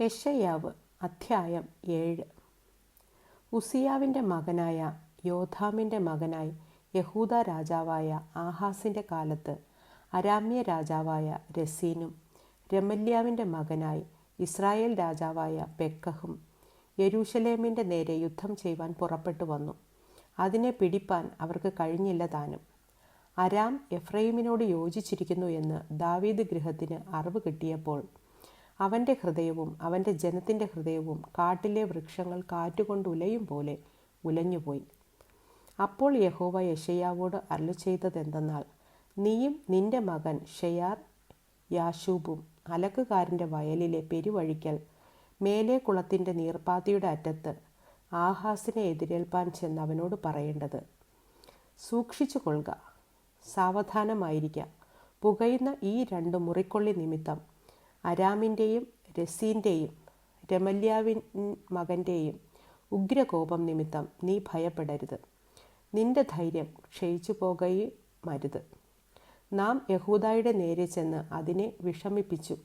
യെശയ്യാവ് അധ്യായം ഏഴ്. ഉസിയാവിന്റെ മകനായ യോധാമിന്റെ മകനായി യഹൂദ രാജാവായ ആഹാസിന്റെ കാലത്ത് അരാമ്യ രാജാവായ രസീനും രമല്യാവിന്റെ മകനായി ഇസ്രായേൽ രാജാവായ പെക്കഹും യരൂഷലേമിന്റെ നേരെ യുദ്ധം ചെയ്യുവാൻ പുറപ്പെട്ടു വന്നു. അതിനെ പിടിപ്പാൻ അവർക്ക് കഴിഞ്ഞില്ല താനും. അരാം എഫ്രൈമിനോട് യോജിച്ചിരിക്കുന്നു എന്ന് ദാവീദ് ഗൃഹത്തിന് അറിവ് കിട്ടിയപ്പോൾ അവന്റെ ഹൃദയവും അവന്റെ ജനത്തിന്റെ ഹൃദയവും കാട്ടിലെ വൃക്ഷങ്ങൾ കാറ്റുകൊണ്ട് ഉലയും പോലെ ഉലഞ്ഞുപോയി. അപ്പോൾ യഹോവ യഷയാവോട് അരുളി ചെയ്തതെന്തെന്നാൽ നീയും നിന്റെ മകൻ ഷെയാർ യാശൂബും അലക്കുകാരന്റെ വയലിലെ പെരുവഴിക്കൽ മേലെ കുളത്തിന്റെ നീർപ്പാത്തിയുടെ അറ്റത്ത് ആഹാസിനെ എതിരേൽപ്പാൻ ചെന്ന് അവനോട് പറയേണ്ടത്. സൂക്ഷിച്ചു കൊള്ളുക സാവധാനമായിരിക്കുക പുകയുന്ന ഈ രണ്ട് മുറിക്കൊള്ളി നിമിത്തം അരാമിന്റെയും രസീന്റെയും രമല്യാവിൻ മകന്റെയും ഉഗ്രകോപം നിമിത്തം നീ ഭയപ്പെടരുത്. നിന്റെ ധൈര്യം ക്ഷയിച്ചു പോകുകയും മരുത് നാം യഹൂദായുടെ നേരെ ചെന്ന് അതിനെ വിഷമിപ്പിച്ചു.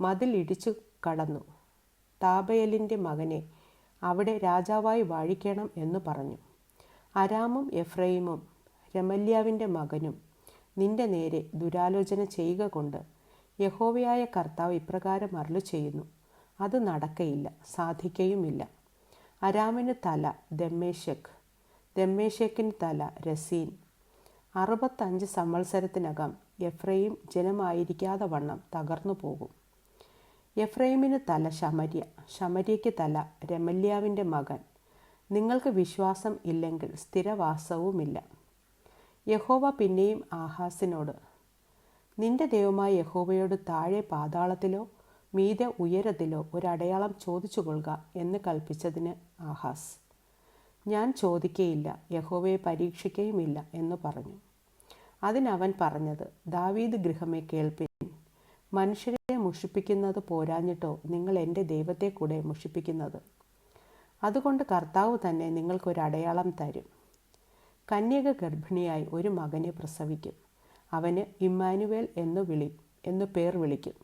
മതിൽ ഇടിച്ചു കടന്നു. താബയലിന്റെ മകനെ അവിടെ രാജാവായി വാഴിക്കണം എന്ന് പറഞ്ഞു. അരാമും എഫ്രൈമും രമല്യാവിന്റെ മകനും നിന്റെ നേരെ ദുരാലോചന ചെയ്യുക കൊണ്ട് യഹോവയായ കർത്താവ് ഇപ്രകാരം അരുളു ചെയ്യുന്നു അത് നടക്കയില്ല സാധിക്കയുമില്ല. അരാമിന് തല ദമ്മേശക് ദമ്മേശക്കിന് തല രസീൻ. അറുപത്തഞ്ച് സംവത്സരത്തിനകം എഫ്രൈം ജനമായിരിക്കാതെ വണ്ണം തകർന്നു പോകും. എഫ്രൈമിന് തല ശമര്യ ശമര്യയ്ക്ക് തല രമല്യാവിന്റെ മകൻ. നിങ്ങൾക്ക് വിശ്വാസം ഇല്ലെങ്കിൽ സ്ഥിരവാസവുമില്ല. യഹോവ പിന്നെയും ആഹാസിനോട് നിന്റെ ദൈവമായ യഹോവയോട് താഴെ പാതാളത്തിലോ മീതെ ഉയരത്തിലോ ഒരടയാളം ചോദിച്ചു കൊള്ളുക എന്ന് കൽപ്പിച്ചതിന് ആഹാസ്. ഞാൻ ചോദിക്കുകയില്ല യഹോവയെ പരീക്ഷിക്കുകയുമില്ല എന്ന് പറഞ്ഞു. അതിനവൻ പറഞ്ഞത് ദാവീദ് ഗൃഹമേ കേൾപ്പിൻ. മനുഷ്യരെ മുഷിപ്പിക്കുന്നത് പോരാഞ്ഞിട്ടോ നിങ്ങൾ എന്റെ ദൈവത്തെ കൂടെ മുഷിപ്പിക്കുന്നത്? അതുകൊണ്ട് കർത്താവ് തന്നെ നിങ്ങൾക്കൊരടയാളം തരും. കന്യക ഗർഭിണിയായി ഒരു മകനെ പ്രസവിക്കും. അവന് ഇമ്മാനുവേൽ എന്ന് വിളി എന്നു പേർ വിളിക്കും.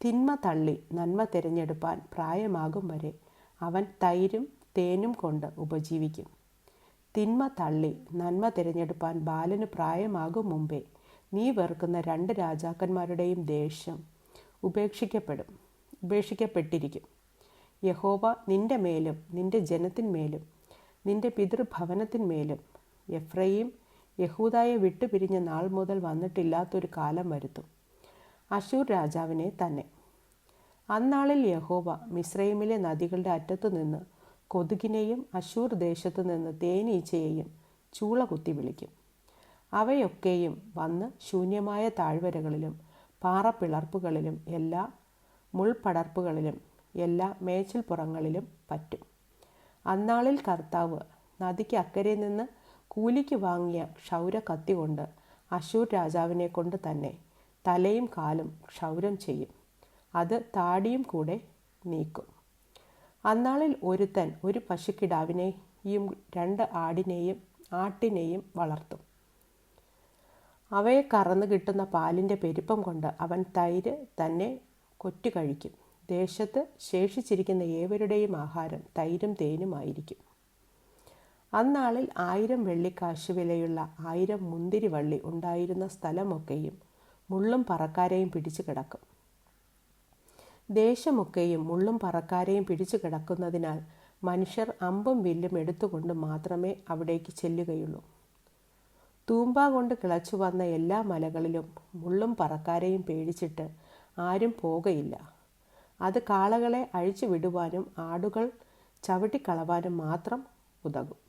തിന്മ തള്ളി നന്മ തിരഞ്ഞെടുപ്പാൻ പ്രായമാകും വരെ അവൻ തൈരും തേനും കൊണ്ട് ഉപജീവിക്കും. തിന്മ തള്ളി നന്മ തിരഞ്ഞെടുപ്പാൻ ബാലന് പ്രായമാകും മുമ്പേ നീ വെറുക്കുന്ന രണ്ട് രാജാക്കന്മാരുടെയും ദേഷ്യം ഉപേക്ഷിക്കപ്പെടും ഉപേക്ഷിക്കപ്പെട്ടിരിക്കും. യഹോവ നിന്റെ മേലും നിന്റെ ജനത്തിന്മേലും നിന്റെ പിതൃഭവനത്തിന്മേലും എഫ്രൈം യഹൂദായെ വിട്ടുപിരിഞ്ഞ നാൾ മുതൽ വന്നിട്ടില്ലാത്തൊരു കാലം വരുത്തും. അശൂർ രാജാവിനെ തന്നെ. അന്നാളിൽ യഹോവ മിസ്രൈമിലെ നദികളുടെ അറ്റത്തു നിന്ന് കൊതുകിനെയും അശൂർ ദേശത്തു നിന്ന് തേനീച്ചയെയും ചൂള കുത്തി വിളിക്കും. അവയൊക്കെയും വന്ന് ശൂന്യമായ താഴ്വരകളിലും പാറപ്പിളർപ്പുകളിലും എല്ലാ മുൾപടർപ്പുകളിലും എല്ലാ മേച്ചിൽപ്പുറങ്ങളിലും പറ്റും. അന്നാളിൽ കർത്താവ് നദിക്ക് അക്കരെ നിന്ന് കൂലിക്ക് വാങ്ങിയ ക്ഷൗര കത്തി കൊണ്ട് അശൂർ രാജാവിനെ കൊണ്ട് തന്നെ തലയും കാലും ക്ഷൗരം ചെയ്യും. അത് താടിയും കൂടെ നീക്കും. അന്നാളിൽ ഒരുത്തൻ ഒരു പശുക്കിടാവിനെയും രണ്ട് ആടിനെയും ആട്ടിനെയും വളർത്തും. അവയെ കറന്നു കിട്ടുന്ന പാലിന്റെ പെരുപ്പം കൊണ്ട് അവൻ തൈര് തന്നെ കൊറ്റു കഴിക്കും ദേശത്ത് ശേഷിച്ചിരിക്കുന്ന ഏവരുടെയും ആഹാരം തൈരും തേനുമായിരിക്കും. അന്നാളിൽ ആയിരം വെള്ളിക്കാശ് വിലയുള്ള ആയിരം മുന്തിരി വള്ളി ഉണ്ടായിരുന്ന സ്ഥലമൊക്കെയും മുള്ളും പറക്കാരെയും പിടിച്ചു കിടക്കും. ദേശമൊക്കെയും മുള്ളും പറക്കാരെയും പിടിച്ചു കിടക്കുന്നതിനാൽ മനുഷ്യർ അമ്പും വില്ലും എടുത്തുകൊണ്ട് മാത്രമേ അവിടേക്ക് ചെല്ലുകയുള്ളൂ. തൂമ്പ കൊണ്ട് കിളച്ചു വന്ന എല്ലാ മലകളിലും മുള്ളും പറക്കാരെയും പേടിച്ചിട്ട് ആരും പോകയില്ല. അത് കാളകളെ അഴിച്ചു വിടുവാനും ആടുകൾ ചവിട്ടിക്കളവാനും മാത്രം ഉതകും.